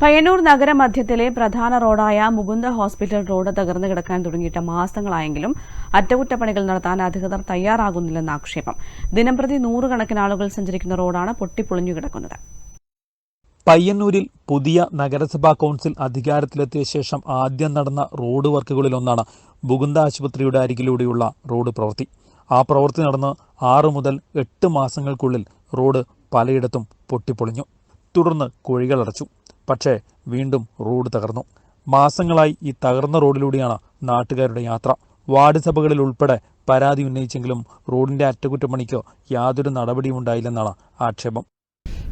പയ്യന്നൂർ നഗരമധ്യത്തിലെ പ്രധാന റോഡായ Mukunda hospital road തകർന്നു കിടക്കാൻ തുടങ്ങിയിട്ട് മാസങ്ങളായെങ്കിലും അറ്റകുറ്റപ്പണികൾ നടത്താൻ അധികൃതർ തയ്യാറാകുന്നില്ലെന്ന ആക്ഷേപം. ദിനംപ്രതി നൂറുകണക്കിന് ആളുകൾ സഞ്ചരിക്കുന്ന റോഡാണ് പൊട്ടിപ്പൊളിഞ്ഞു കിടക്കുന്നത്. പയ്യന്നൂരിൽ പുതിയ നഗരസഭാ കൗൺസിൽ അധികാരത്തിലെത്തിയ ശേഷം ആദ്യം നടന്ന റോഡ് വർക്കുകളിലൊന്നാണ് മുകുന്ദ ആശുപത്രിയുടെ അരികിലൂടെയുള്ള റോഡ് പ്രവൃത്തി. ആ പ്രവൃത്തി നടന്ന് ആറു മുതൽ എട്ട് മാസങ്ങൾക്കുള്ളിൽ റോഡ് പലയിടത്തും പൊട്ടിപ്പൊളിഞ്ഞു. തുടർന്ന് കുഴികളടച്ചു പക്ഷേ വീണ്ടും റോഡ് തകർന്നു. മാസങ്ങളായി ഈ തകർന്ന റോഡിലൂടെയാണ് നാട്ടുകാരുടെ യാത്ര. വാർഡ് സഭകളിൽ ഉൾപ്പെടെ പരാതി ഉന്നയിച്ചെങ്കിലും റോഡിന്റെ അറ്റകുറ്റപ്പണിക്കോ യാതൊരു നടപടിയും ഉണ്ടായില്ലെന്നാണ് ആക്ഷേപം.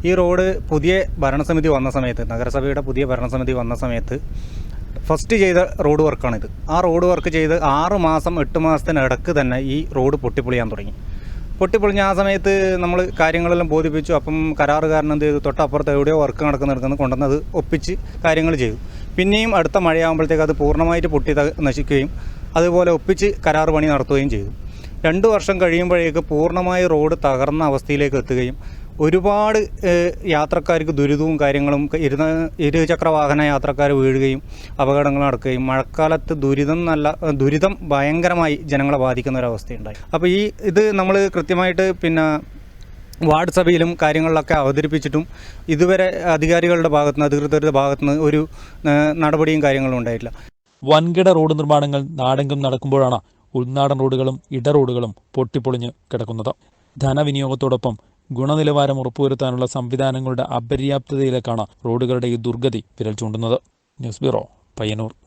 ഈ റോഡ് പുതിയ ഭരണസമിതി വന്ന സമയത്ത് നഗരസഭയുടെ പുതിയ ഭരണസമിതി വന്ന സമയത്ത് ഫസ്റ്റ് ചെയ്ത റോഡ് വർക്കാണിത് ആ റോഡ് വർക്ക് ചെയ്ത് ആറ് മാസം എട്ട് മാസത്തിനിടക്ക് തന്നെ ഈ റോഡ് പൊട്ടിപ്പൊളിയാൻ തുടങ്ങി. പൊട്ടിപ്പൊളിഞ്ഞ ആ സമയത്ത് നമ്മൾ കാര്യങ്ങളെല്ലാം ബോധിപ്പിച്ചു. അപ്പം കരാറുകാരൻ എന്ത് ചെയ്തു? തൊട്ടപ്പുറത്ത് എവിടെയോ വർക്ക് നടക്കുന്നിടത്തുനിന്ന് കൊണ്ടുവന്നത് ഒപ്പിച്ച് കാര്യങ്ങൾ ചെയ്തു. പിന്നെയും അടുത്ത മഴയാകുമ്പോഴത്തേക്ക് അത് പൂർണമായിട്ട് പൊട്ടി നശിക്കുകയും അതുപോലെ ഒപ്പിച്ച് കരാർ പണി നടത്തുകയും ചെയ്തു. രണ്ട് വർഷം കഴിയുമ്പോഴേക്ക് പൂർണമായി റോഡ് തകർന്ന അവസ്ഥയിലേക്ക് എത്തുകയും ഒരുപാട് യാത്രക്കാർക്ക് ദുരിതവും കാര്യങ്ങളും ഇരുന്ന ഇരുചക്ര വാഹന യാത്രക്കാർ വീഴുകയും അപകടങ്ങൾ നടക്കുകയും മഴക്കാലത്ത് ദുരിതം നല്ല ദുരിതം ഭയങ്കരമായി ജനങ്ങളെ ബാധിക്കുന്ന ഒരു അവസ്ഥയുണ്ടായി. അപ്പോൾ ഈ ഇത് നമ്മൾ കൃത്യമായിട്ട് പിന്നെ സഭയിലും കാര്യങ്ങളിലൊക്കെ അവതരിപ്പിച്ചിട്ടും ഇതുവരെ അധികാരികളുടെ ഭാഗത്തുനിന്ന് അധികൃതരുടെ ഭാഗത്തുനിന്ന് ഒരു നടപടിയും കാര്യങ്ങളും ഉണ്ടായിട്ടില്ല. വൻകിട റോഡ് നിർമ്മാണങ്ങൾ നാടെങ്കും നടക്കുമ്പോഴാണ് ഉൾനാടൻ റോഡുകളും ഇട റോഡുകളും പൊട്ടിപ്പൊളിഞ്ഞ് കിടക്കുന്നത്. ധനവിനിയോഗത്തോടൊപ്പം ഗുണനിലവാരം ഉറപ്പുവരുത്താനുള്ള സംവിധാനങ്ങളുടെ അപര്യാപ്തതയിലേക്കാണ് റോഡുകളുടെ ഈ ദുർഗതി വിരൽ ചൂണ്ടുന്നത്. News bureau Payyanur.